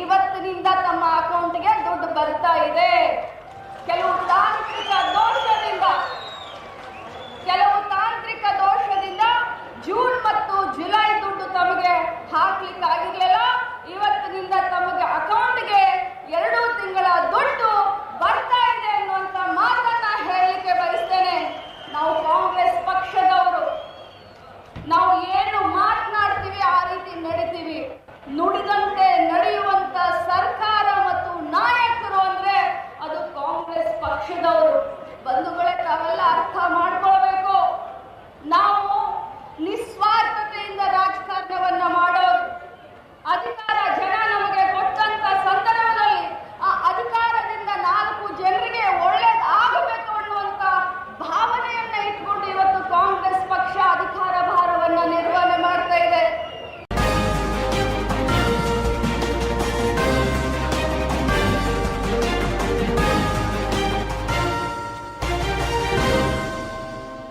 ಇವತ್ತಿನಿಂದ ತಮ್ಮ ಅಕೌಂಟ್ಗೆ ದುಡ್ಡು ಬರ್ತಾ ಇದೆ. ಕೆಲವು ತಾಂತ್ರಿಕ ದೋಷದಿಂದ, ಕೆಲವು ತಾಂತ್ರಿಕ ದೋಷದಿಂದ ಜೂನ್ ಮತ್ತು ಜುಲೈ ದುಡ್ಡು ತಮಗೆ ಹಾಕ್ಲಿಕ್ಕಾಗಿಲ್ಲ. ಪಕ್ಷದವರು ಬಂಧುಗಳೇ ತಾವೆಲ್ಲ ಅರ್ಥ ಮಾಡಿ